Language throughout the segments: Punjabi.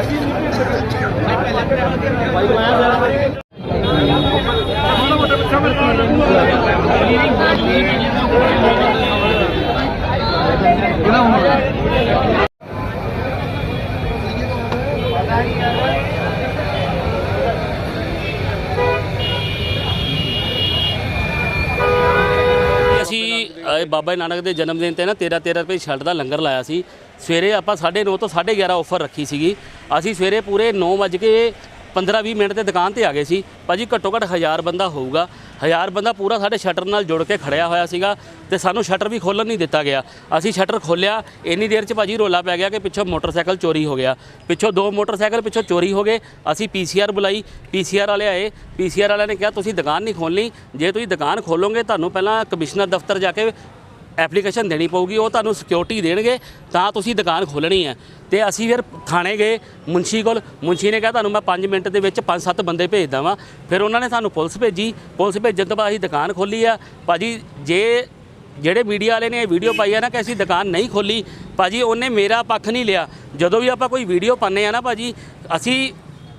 ਅਸੀਂ ਅਹ, ਬਾਬਾ ਨਾਨਕ ਦੇ ਜਨਮ ਦਿਨ ਤੇ ਨਾ 13 13 ਰੁਪਏ ਸ਼ਰਟ ਦਾ ਲੰਗਰ ਲਾਇਆ ਸੀ। ਸਵੇਰੇ ਆਪਾਂ 9:30 ਤੋਂ 11:30 ਆਫਰ ਰੱਖੀ ਸੀਗੀ। ਅਸੀਂ ਸਵੇਰੇ ਪੂਰੇ 9 ਵਜੇ ਕੇ 15-20 ਮਿੰਟ ਤੇ ਦੁਕਾਨ ਤੇ ਆ ਗਏ ਸੀ। ਭਾਜੀ ਘੱਟੋ ਘੱਟ 1000 ਬੰਦਾ ਹੋਊਗਾ। 1000 ਬੰਦਾ ਪੂਰਾ ਸਾਡੇ ਸ਼ਟਰ ਨਾਲ ਜੁੜ ਕੇ ਖੜਿਆ ਹੋਇਆ ਸੀਗਾ ਤੇ ਸਾਨੂੰ ਸ਼ਟਰ ਵੀ ਖੋਲਣ ਨਹੀਂ ਦਿੱਤਾ ਗਿਆ। ਅਸੀਂ ਸ਼ਟਰ ਖੋਲਿਆ ਇੰਨੀ ਦੇਰ ਚ ਭਾਜੀ ਰੋਲਾ ਪੈ ਗਿਆ ਕਿ ਪਿੱਛੋਂ ਮੋਟਰਸਾਈਕਲ ਚੋਰੀ ਹੋ ਗਿਆ। ਪਿੱਛੋਂ ਦੋ ਮੋਟਰਸਾਈਕਲ ਪਿੱਛੋਂ ਚੋਰੀ ਹੋ ਗਏ। ਅਸੀਂ ਪੀਸੀਆਰ ਬੁਲਾਈ ਪੀਸੀਆਰ ਵਾਲੇ ਆਏ। ਪੀਸੀਆਰ ਵਾਲਿਆਂ ਨੇ ਕਿਹਾ, ਤੁਸੀਂ ਦੁਕਾਨ ਨਹੀਂ ਖੋਲਣੀ ਜੇ ਤੁਸੀਂ ਦੁਕਾਨ ਖੋਲੋਗੇ, ਤੁਹਾਨੂੰ ਪਹਿਲਾਂ ਕਮਿਸ਼ਨਰ ਦਫ਼ਤਰ ਜਾ ਕੇ ਐਪਲੀਕੇਸ਼ਨ ਦੇਣੀ ਪਊਗੀ, ਉਹ ਤੁਹਾਨੂੰ ਸਿਕਿਉਰਿਟੀ ਦੇਣਗੇ, ਤਾਂ ਤੁਸੀਂ ਦੁਕਾਨ ਖੋਲਣੀ ਹੈ। ਤੇ ਅਸੀਂ ਫਿਰ ਥਾਣੇ ਗਏ ਮੁੰਸ਼ੀ ਕੋਲ ਮੁੰਸ਼ੀ ਨੇ ਕਿਹਾ ਤੁਹਾਨੂੰ ਮੈਂ 5 ਮਿੰਟ ਦੇ ਵਿੱਚ 5-7 ਬੰਦੇ ਭੇਜਦਾ ਵਾਂ ਫਿਰ ਉਹਨਾਂ ਨੇ ਸਾਨੂੰ ਪੁਲਿਸ ਭੇਜੀ, ਪੁਲਿਸ ਭੇਜਣ ਤੋਂ ਬਾਅਦ ਅਸੀਂ ਦੁਕਾਨ ਖੋਲੀ ਆ। ਭਾਜੀ, ਜੇ ਜਿਹੜੇ ਮੀਡੀਆ ਵਾਲੇ ਨੇ ਇਹ ਵੀਡੀਓ ਪਾਈ ਆ ਨਾ ਕਿ ਅਸੀਂ ਦੁਕਾਨ ਨਹੀਂ ਖੋਲੀ ਭਾਜੀ, ਉਹਨੇ ਮੇਰਾ ਪੱਖ ਨਹੀਂ ਲਿਆ। ਜਦੋਂ ਵੀ ਆਪਾਂ ਕੋਈ ਵੀਡੀਓ ਪਾਉਂਦੇ ਆ ਨਾ ਭਾਜੀ, ਅਸੀਂ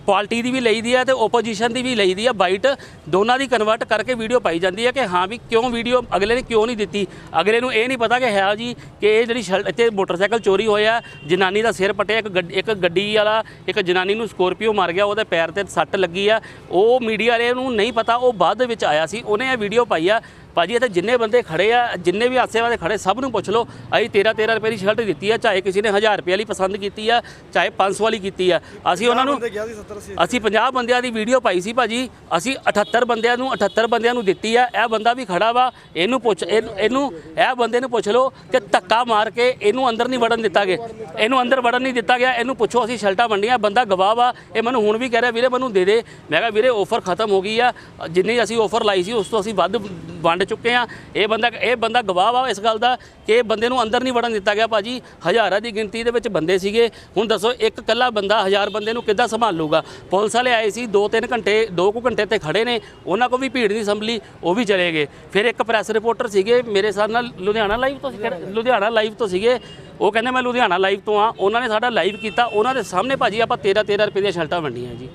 ਕੁਆਲਿਟੀ ਦੀ ਵੀ ਲਈਦੀ ਹੈ ਤੇ ਓਪੋਜੀਸ਼ਨ ਦੀ ਵੀ ਲਈਦੀ ਆ। ਬਾਈਟ ਦੋਨਾਂ ਦੀ ਕਨਵਰਟ ਕਰਕੇ ਵੀਡੀਓ ਪਾਈ ਜਾਂਦੀ ਹੈ ਕਿ ਹਾਂ ਵੀ ਕਿਉਂ ਵੀਡੀਓ ਅਗਲੇ ਨੇ ਕਿਉਂ ਨਹੀਂ ਦਿੱਤੀ? ਅਗਲੇ ਨੂੰ ਇਹ ਨਹੀਂ ਪਤਾ ਕਿ ਹੈ ਜੀ ਕਿ ਇਹ ਜਿਹੜੀ ਸ਼ਲ- ਇੱਥੇ ਮੋਟਰਸਾਈਕਲ ਚੋਰੀ ਹੋਇਆ ਜਨਾਨੀ ਦਾ ਸਿਰ ਪਟਿਆ, ਇੱਕ ਗੱਡ- ਇੱਕ ਗੱਡੀ ਵਾਲਾ, ਇੱਕ ਜਨਾਨੀ ਨੂੰ ਸਕੋਰਪੀਓ ਮਾਰ ਗਿਆ, ਉਹਦੇ ਪੈਰ ਤੇ ਸੱਟ ਲੱਗੀ ਆ। ਉਹ ਮੀਡੀਆ ਵਾਲੇ ਨੂੰ ਨਹੀਂ ਪਤਾ, ਉਹ ਬਾਅਦ ਦੇ ਵਿੱਚ ਆਇਆ ਸੀ, ਉਹਨੇ ਇਹ ਵੀਡੀਓ ਪਾਈ ਆ। ਭਾਜੀ ਇੱਥੇ ਜਿੰਨੇ ਬੰਦੇ ਖੜੇ ਆ ਜਿੰਨੇ ਵੀ ਆਸੇ ਵਾਲੇ ਖੜੇ ਸਭ ਨੂੰ ਪੁੱਛ ਲਓ ਅਸੀਂ 13 13 ਰੁਪਏ ਦੀ ਸ਼ਰਟ ਦਿੱਤੀ ਆ ਚਾਹੇ ਕਿਸੇ ਨੇ 1000 ਰੁਪਏ ਵਾਲੀ ਪਸੰਦ ਕੀਤੀ ਆ ਚਾਹੇ 500 ਵਾਲੀ ਕੀਤੀ ਆ। ਅਸੀਂ ਉਹਨਾਂ ਨੂੰ ਅਸੀਂ। 50 ਬੰਦਿਆਂ ਦੀ ਵੀਡੀਓ ਪਾਈ ਸੀ ਭਾਜੀ ਅਸੀਂ 78 ਬੰਦਿਆਂ ਨੂੰ 78 ਬੰਦਿਆਂ ਨੂੰ ਦਿੱਤੀ ਆ ਇਹ ਬੰਦਾ ਵੀ ਖੜਾ ਵਾ ਇਹਨੂੰ ਪੁੱਛ ਇਹਨੂੰ ਇਹ ਬੰਦੇ ਨੂੰ ਪੁੱਛ ਲਓ ਕਿ ਧੱਕਾ ਮਾਰ ਕੇ ਇਹਨੂੰ ਅੰਦਰ ਨਹੀਂ ਵੜਨ ਦਿੱਤਾ ਗਿਆ। ਇਹਨੂੰ ਅੰਦਰ ਵੜਨ ਨਹੀਂ ਦਿੱਤਾ ਗਿਆ ਇਹਨੂੰ ਪੁੱਛੋ ਅਸੀਂ ਸ਼ਰਟਾਂ ਵੰਡੀਆਂ ਬੰਦਾ ਗਵਾਹ ਵਾ ਇਹ ਮੈਨੂੰ ਹੁਣ ਵੀ ਕਹਿ ਰਿਹਾ ਵੀਰੇ ਮੈਨੂੰ ਦੇ ਦੇ। ਮੈਂ ਕਿਹਾ ਵੀਰੇ ਆਫਰ ਖਤਮ ਹੋ ਗਈ ਆ ਜਿੰਨੀ ਅਸੀਂ ਆਫਰ ਲਾਈ ਸੀ ਉਸ ਤੋਂ ਅਸੀਂ ਵੱਧ ਵੰਡ ਚੁੱਕੇ ਆ ਇਹ ਬੰਦਾ ਇਹ ਬੰਦਾ ਗਵਾਹ ਵਾ ਇਸ ਗੱਲ ਦਾ ਕਿ ਇਹ ਬੰਦੇ ਨੂੰ ਅੰਦਰ ਨਹੀਂ ਵੜਨ ਦਿੱਤਾ ਗਿਆ ਭਾਜੀ। ਹਜ਼ਾਰਾਂ ਦੀ ਗਿਣਤੀ ਦੇ ਵਿੱਚ ਬੰਦੇ ਸੀਗੇ। ਹੁਣ ਦੱਸੋ, ਇੱਕ ਇਕੱਲਾ ਬੰਦਾ ਹਜ਼ਾਰ ਬੰਦੇ ਨੂੰ ਕਿੱਦਾਂ ਸੰਭਾਲੂਗਾ? ਪੁਲਿਸ ਵਾਲੇ ਆਏ ਸੀ 2-3 ਘੰਟੇ 2 ਕੁ ਘੰਟੇ ਤੇ ਖੜੇ ਨੇ। ਉਹਨਾਂ ਕੋ ਵੀ ਭੀੜ ਨਹੀਂ ਸੰਭਲੀ, ਉਹ ਵੀ ਚਲੇ ਗਏ। ਫਿਰ ਇੱਕ ਪ੍ਰੈਸ ਰਿਪੋਰਟਰ ਸੀਗੇ, ਮੇਰੇ ਸਾਥ ਨਾਲ ਲੁਧਿਆਣਾ ਲਾਈਵ ਤੋਂ ਲੁਧਿਆਣਾ ਲਾਈਵ ਤੋਂ ਸੀਗੇ। ਉਹ ਕਹਿੰਦੇ, ਮੈਂ ਲੁਧਿਆਣਾ ਲਾਈਵ ਤੋਂ ਆ ਉਹਨਾਂ ਨੇ ਸਾਡਾ ਲਾਈਵ ਕੀਤਾ। ਉਹਨਾਂ ਦੇ ਸਾਹਮਣੇ ਭਾਜੀ ਆਪਾਂ 13 13 ਰੁਪਏ ਦੀਆਂ ਸ਼ਰਟਾਂ ਵੰਡੀਆਂ ਜੀ।